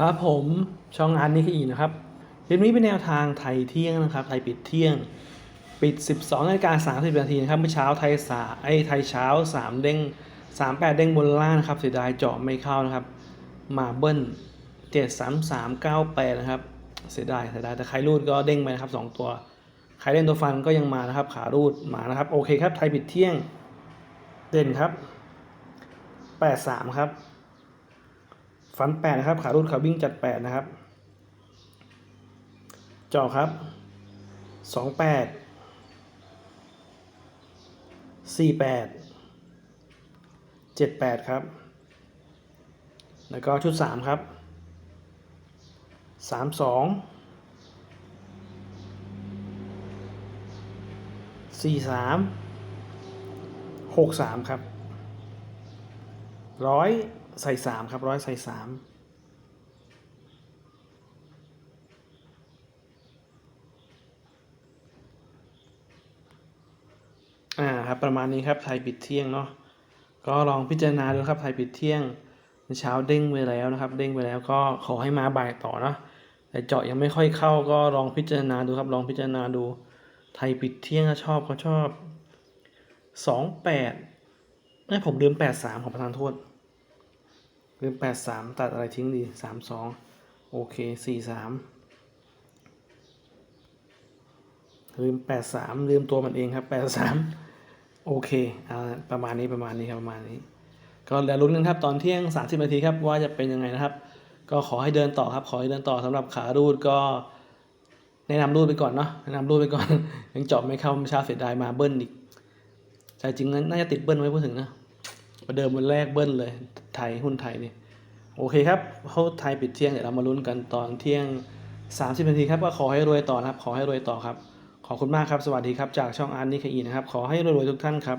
ครับผมช่องอาร์ตนิคอีนะครับคลิปนี้เป็นแนวทางไทยเที่ยงนะครับ ไทยปิดเที่ยง ปิด 12นาฬิกา30นาทีนะครับเมื่อเช้าไทยสาไอ้ไทยเช้า 3 เด้ง38 เด้งบนล่างนะครับเสียดายเจาะไม่เข้านะครับ มาเบิ้ล73398นะครับเสียดายเสียดายแต่ใครรูดก็เด้งไปนะครับ 2 ตัวใครเล่นตัวฟันก็ยังมานะครับ ขารูดมานะครับโอเคครับไทยปิดเที่ยง เด่นครับ 83 ครับ ฟันแปดนะครับ ขารูดขาวิ่งจัดแปดนะครับจอครับสองแปดสี่แปดเจ็ดแปดครับ แล้วก็ชุดสามครับสามสองสี่สามหกสามครับร้อย ใส่สามครับร้อยใส่สามอ่าครับประมาณนี้ครับไทยปิดเที่ยงเนาะก็ลองพิจารณาดูครับไทยปิดเที่ยงเช้าเด้งไปแล้วนะครับ เด้งไปแล้วก็ขอให้มาบ่ายต่อนะแต่เจาะยังไม่ค่อยเข้าก็ลองพิจารณาดูครับลองพิจารณาดูไทยปิดเที่ยงถ้าชอบก็ชอบสองแปดไม่ผมลืมแปดสามของประธานโทษ ลืมแปดสามตัดอะไรทิ้งดีสามสองโอเคสี่สามลืมแปดสามลืมตัวมันเองครับแปดสามโอเคเอาประมาณนี้ประมาณนี้ครับประมาณนี้ ก็แล้วลุ้นกันครับตอนเที่ยงสามสิบนาทีครับว่าจะเป็นยังไงนะครับ ก็ขอให้เดินต่อครับ ขอให้เดินต่อสำหรับขารูดก็แนะนำรูดไปก่อนเนาะแนะนำรูดไปก่อน ยังจาะไม่เข้าเมื่อเช้าเสียดายมาเบิ้ลอีกใจจริงนั้นน่าจะติดเบิ้ลไว้พูดถึงนะประเดิมวันแรกเบิ้ลเลย ไทยหุ้นไทยนี่โอเคครับเข้าไทยปิดเที่ยงเดี๋ยวเรามาลุ้นกันตอนเที่ยง 30นาทีครับก็ขอให้รวยต่อนะครับ ขอให้รวยต่อครับ ขอบคุณมากครับ สวัสดีครับ จากช่องอาร์ตนิคอีนะครับ ขอให้รวยๆทุกท่านครับ